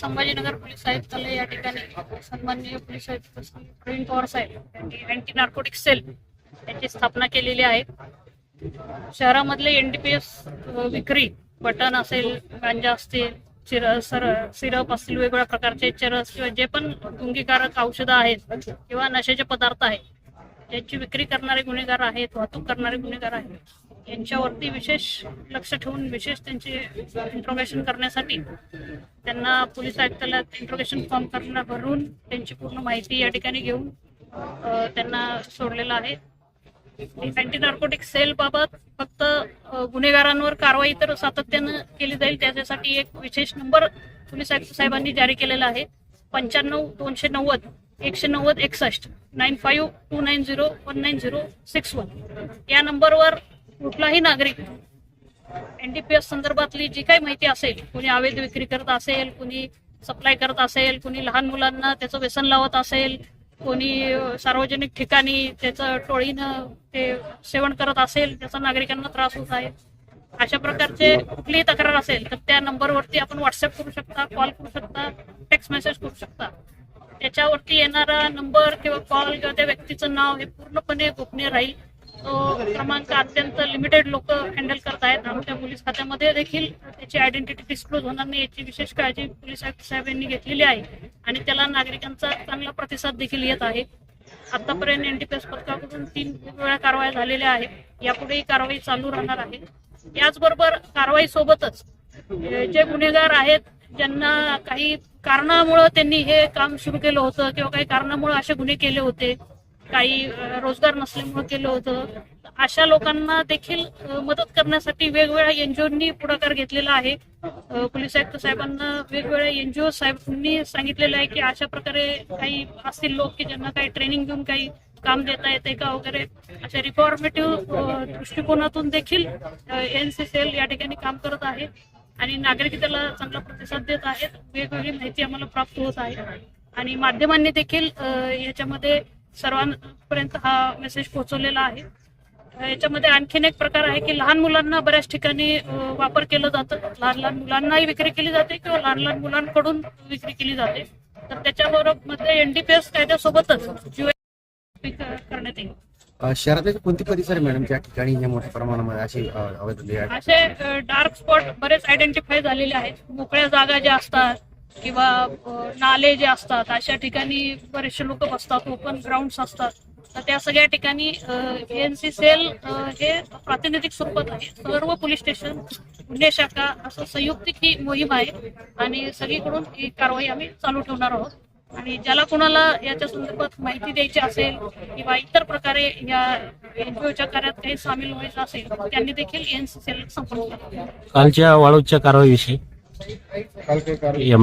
Sambhajinagar police आयुक्तालय या ठिकाणी सन्माननीय पोलीस आयुक्त प्रवीण पवार साहेब यांनी अँटी नार्कोटिक सेल यांची स्थापना केलेली आहे. शहरामधले एनडीपीएस विक्री बटन असेल गांजा असतील चिर सर सिरप असतील वेगवेगळ्या प्रकारचे चरस किंवा जे पण गुंगीकारक औषधं आहेत किंवा नशेचे पदार्थ आहेत याची विक्री करणारे गुन्हेगार आहेत वाहतूक करणारे गुन्हेगार आहेत यांच्यावरती विशेष लक्ष ठेवून विशेष त्यांचे इंट्रोगेशन करण्यासाठी त्यांना पोलीस आयुक्तालयात इंट्रोगेशन फॉर्म करणं भरून त्यांची पूर्ण माहिती या ठिकाणी घेऊन त्यांना सोडलेलं आहे. अँटी नार्कोटिक सेल बाबत फक्त गुन्हेगारांवर कारवाई तर सातत्यानं केली जाईल. त्याच्यासाठी एक विशेष नंबर पोलीस आयुक्त साहेबांनी जारी केलेला आहे. पंच्याण्णव दोनशे नव्वद एकशे नव्वद एकसष्ट nine five two nine zero one nine zero six one. या नंबरवर कुठलाही नागरिक एनडीपीएस संदर्भातली जी काही माहिती असेल कुणी अवैध विक्री करत असेल कुणी सप्लाय करत असेल कुणी लहान मुलांना त्याचं व्यसन लावत असेल कोणी सार्वजनिक ठिकाणी त्याचं टोळीनं ते सेवन करत असेल त्याचा नागरिकांना त्रास होत आहे. अशा प्रकारचे कुठलीही तक्रार असेल तर त्या नंबरवरती आपण व्हॉट्सअप करू शकता कॉल करू शकता टेक्स्ट मेसेज करू शकता. त्याच्यावरती येणारा नंबर किंवा कॉल किंवा त्या व्यक्तीचं नाव हे पूर्णपणे गोपनीय राहील. तो क्रमांक अत्यंत लिमिटेड लोक हँडल करत आहेत आमच्या पोलीस खात्यामध्ये देखील त्याची आयडेंटिटी डिस्क्लोज होणार नाही याची विशेष काळजी पोलीस आयुक्त साहेब यांनी घेतलेली आहे. आणि त्याला नागरिकांचा चांगला प्रतिसाद देखील येत आहे. आतापर्यंत एनडीपीएस पथकाकडून तीन वेळा कारवाया झालेल्या आहेत. यापुढेही कारवाई चालू राहणार आहे. याचबरोबर कारवाई सोबतच जे गुन्हेगार आहेत ज्यांना काही कारणामुळं त्यांनी हे काम सुरू केलं होतं किंवा काही कारणामुळे असे गुन्हे केले होते काही रोजगार नसल्यामुळे केलं होतं. अशा लोकांना देखील मदत करण्यासाठी वेगवेगळ्या एनजीओनी पुढाकार घेतलेला आहे. पोलीस आयुक्त साहेबांना वेगवेगळ्या एनजीओ साहेबांनी सांगितलेलं आहे की अशा प्रकारे काही असतील लोक की ज्यांना काही ट्रेनिंग देऊन काही काम देता येते का वगैरे अशा रिफॉर्मेटिव्ह दृष्टिकोनातून देखील एनसीसीएल या ठिकाणी काम करत आहे आणि नागरिक त्याला चांगला प्रतिसाद देत आहेत. वेगवेगळी माहिती आम्हाला प्राप्त होत आहे. आणि माध्यमांनी देखील याच्यामध्ये सर्वांपर्यंत हा मेसेज पोहोचवलेला आहे. याच्यामध्ये आणखीन एक प्रकार आहे की लहान मुलांना बऱ्याच ठिकाणी वापर केलं जातं. लहान लहान मुलांनाही विक्री केली जाते किंवा लहान लहान मुलांकडून विक्री केली जाते. तर त्याच्याबरोबरमध्ये एनडीपीएस कायद्यासोबतच करण्यात येईल. शहरातील कोणते परिसर आहे मॅडम ज्या ठिकाणी हे मोठ्या प्रमाणामध्ये अशी अ, अवैध धंदे आहेत? असे डार्क स्पॉट बरेच आयडेंटिफाय झालेले आहेत. मोकळ्या जागा ज्या असतात किंवा नाले जे असतात अशा ठिकाणी बरेचसे लोक बसतात ओपन ग्राउंड असतात. तर त्या सगळ्या ठिकाणी एनसी सेल हे प्रातिनिधिक स्वरूपात आहे. सर्व पोलीस स्टेशन गुन्हे शाखा असं संयुक्तिक ही मोहीम आहे आणि सगळीकडून ही कारवाई आम्ही चालू ठेवणार आहोत. आणि ज्याला कोणाला याच्या संदर्भात माहिती द्यायची असेल किंवा इतर प्रकारे या एनजीओच्या कार्यात काही सामील व्हायचं असेल त्यांनी देखील एनसीसीएल संपर्क कालच्या वाळूच्या कारवाईविषयी.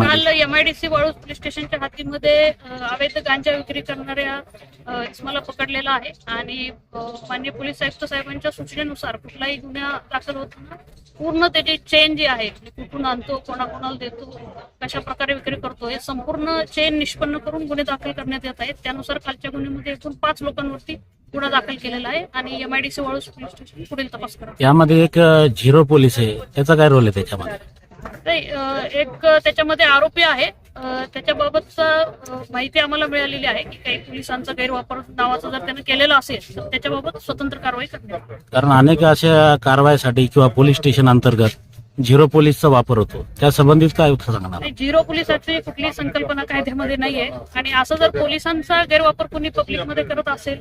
काल एमआयडीसी वाळूज पोलीस स्टेशनच्या हद्दीमध्ये अ, अवैध गांजा विक्री करणाऱ्या इसमाला पकडलेला आहे. आणि अ, माननीय पोलीस आयुक्त साहेबांच्या सूचनेनुसार कुठलाही गुन्हा दाखल होताना पूर्ण त्याची चेन जी आहे म्हणजे कुठून आणतो कोणाकोणाला देतो कशा प्रकारे विक्री करतो हे संपूर्ण चेन निष्पन्न करून गुन्हे दाखल करण्यात येत आहेत. त्यानुसार कालच्या गुन्ह्यामध्ये एकूण पाच लोकांवरती गुन्हा दाखल केलेला आहे आणि एमआयडीसी वाळूज पोलीस स्टेशन पुढील तपास करत यामध्ये एक झिरो पोलीस आहे. त्याचा काय रोल आहे त्याच्यामध्ये? नाही एक त्याच्यामध्ये आरोपी आहे. त्याच्याबाबतचा माहिती आम्हाला मिळालेली आहे की काही पोलिसांचा गैरवापर नावाचा जर त्यानं केलेला असेल तर त्याच्याबाबत स्वतंत्र कारवाई करण्यात. कारण अनेक अशा कारवाईसाठी किंवा पोलीस स्टेशन अंतर्गत झिरो पोलीसचा वापर होतो. त्या संबंधित काय सांगणार? झिरो पोलिसाची कुठलीही संकल्पना कायद्यामध्ये नाहीये. आणि असं जर पोलिसांचा गैरवापर कोणी पब्लिकमध्ये करत असेल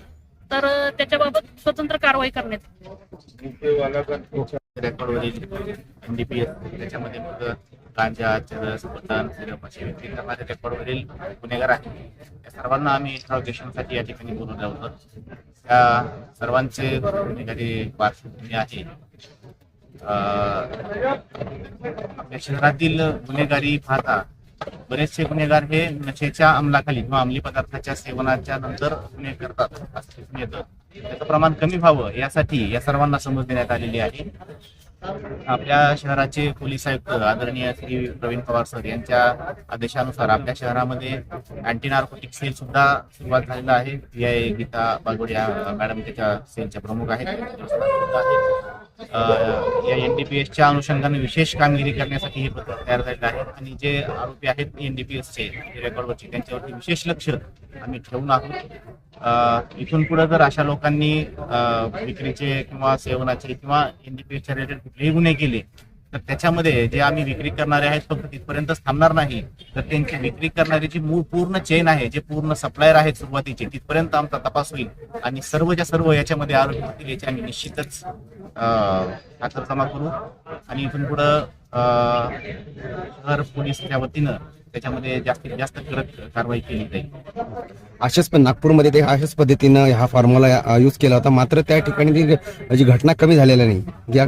तर त्याच्याबाबत स्वतंत्र कारवाई करण्यात रेकॉर्डवरील एम डी पी एस त्याच्यामध्ये मग गांजा चरस बटन सिरप असे विक्री करणारे रेकॉर्डवरील गुन्हेगार आहेत. त्या सर्वांना आम्ही इंट्रॉगेशनसाठी या ठिकाणी बोलवलं होतं. त्या सर्वांचे गुन्हेगारी पार्श्वभूमी आहे. आपल्या शहरातील गुन्हेगारी पाहता बरेचसे गुन्हेगार हे नशेच्या अंमलाखाली किंवा अंमली पदार्थाच्या सेवनाच्या नंतर गुन्हे करतात असं दिसून येतं त्याचं प्रमाण कमी व्हावं यासाठी या सर्वांना समज देण्यात आलेली आहे. आपल्या शहराचे पोलीस आयुक्त आदरणीय श्री प्रवीण पवार सर यांच्या आदेशानुसार आपल्या शहरामध्ये अँटी नार्कोटिक सेल सुद्धा सुरुवात झालेला आहे. पी आय गीता बागवड या मॅडम त्याच्या सेलच्या प्रमुख आहेत. या एन डी पी एसच्या अनुषंगाने विशेष कामगिरी करण्यासाठी हे पत्र तयार झालेलं आहे. आणि जे आरोपी आहेत एनडीपीएसचे रेकॉर्डवरचे त्यांच्यावरती विशेष लक्ष आम्ही ठेवून आहोत. इथून पुढे जर अशा लोकांनी विक्रीचे किंवा सेवनाचे किंवा एनडीपीएसच्या रिलेटेड कुठलेही गुन्हे केले तर त्याच्यामध्ये जे आम्ही विक्री करणारे आहेत फक्त तिथपर्यंतच थांबणार नाही. तर त्यांची विक्री करणारी जी मूळ पूर्ण चेन आहे जे पूर्ण सप्लायर आहेत सुरुवातीचे तिथपर्यंत आमचा तपास होईल. आणि सर्वच्या सर्व याच्यामध्ये आरोपी होतील याची आम्ही निश्चितच खातरजमा करू. आणि इथून पुढं शहर पोलीसच्या वतीनं त्याच्यामध्ये जास्तीत जास्त कडक कारवाई केली जाईल. अशाच पण नागपूरमध्ये ते अशाच पद्धतीनं हा फॉर्म्युला यूज केला होता. मात्र त्या ठिकाणी ती जी घटना कमी झालेल्या नाही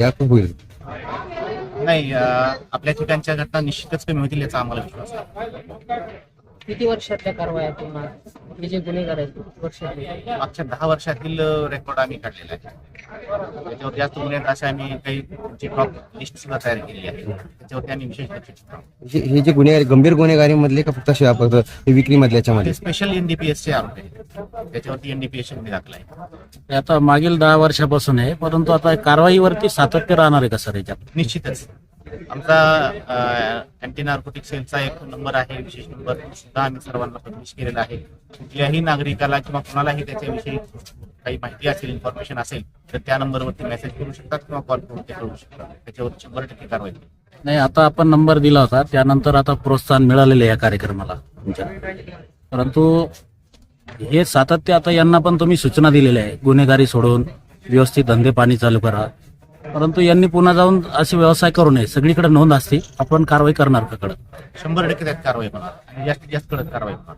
या होईल. नाही अं, आपल्या ठिकाणच्या घटना निश्चितच कमी होतील याचा आम्हाला विश्वास आहे. किती वर्षातल्या कारवाया पूर्ण हे जे गुन्हेगार आहेत वर्षातले. मागच्या दहा वर्षातील रेकॉर्ड आम्ही काढलेला आहे. त्याच्यावर जास्त गुन्हे असे आम्ही काही टॉप लिस्ट सुद्धा तयार केली आहे. त्याच्यावरती आम्ही विशेष लक्ष देतो. आहोत. जे- हे जे गुन्हेगारी गंभीर गुन्हेगारी मधले का फक्त असे फक्त हे विक्रीमधल्या याच्यामध्ये? ते स्पेशल एनडीपीएसचे आरोप आहेत. त्याच्यावरती एनडीपीएस गुन्हे दाखल आहे. हे आता मागील दहा वर्षापासून आहे परंतु आता कारवाईवरती सातत्य राहणार आहे का सर याच्यात? निश्चितच. आमचा अँटी नार्कोटिक सेलचा एक नंबर आहे विशेष नंबर सुद्धा आम्ही सर्वांना पब्लिश केलेला आहे. कुठल्याही नागरिकाला किंवा कोणालाही त्याच्याविषयी काही माहिती असेल इन्फॉर्मेशन असेल तर त्या नंबरवरती मेसेज करू शकतात किंवा कॉल करून ते करू शकतात. त्याच्यावर शंभर टक्के कारवाई नाही आता आपण नंबर दिला होता त्यानंतर आता प्रोत्साहन मिळालेलं आहे या कार्यक्रमाला तुमच्या. परंतु हे सातत्य आता यांना पण तुम्ही सूचना दिलेल्या आहे. गुन्हेगारी सोडून व्यवस्थित धंदे पाणी चालू करा. परंतु यांनी पुन्हा जाऊन असे व्यवसाय करू नये. सगळीकडे नोंद असते. आपण कारवाई करणार का कडक? शंभर टक्के त्यात कारवाई होणार. आणि जास्तीत जास्त कडक कारवाई होणार.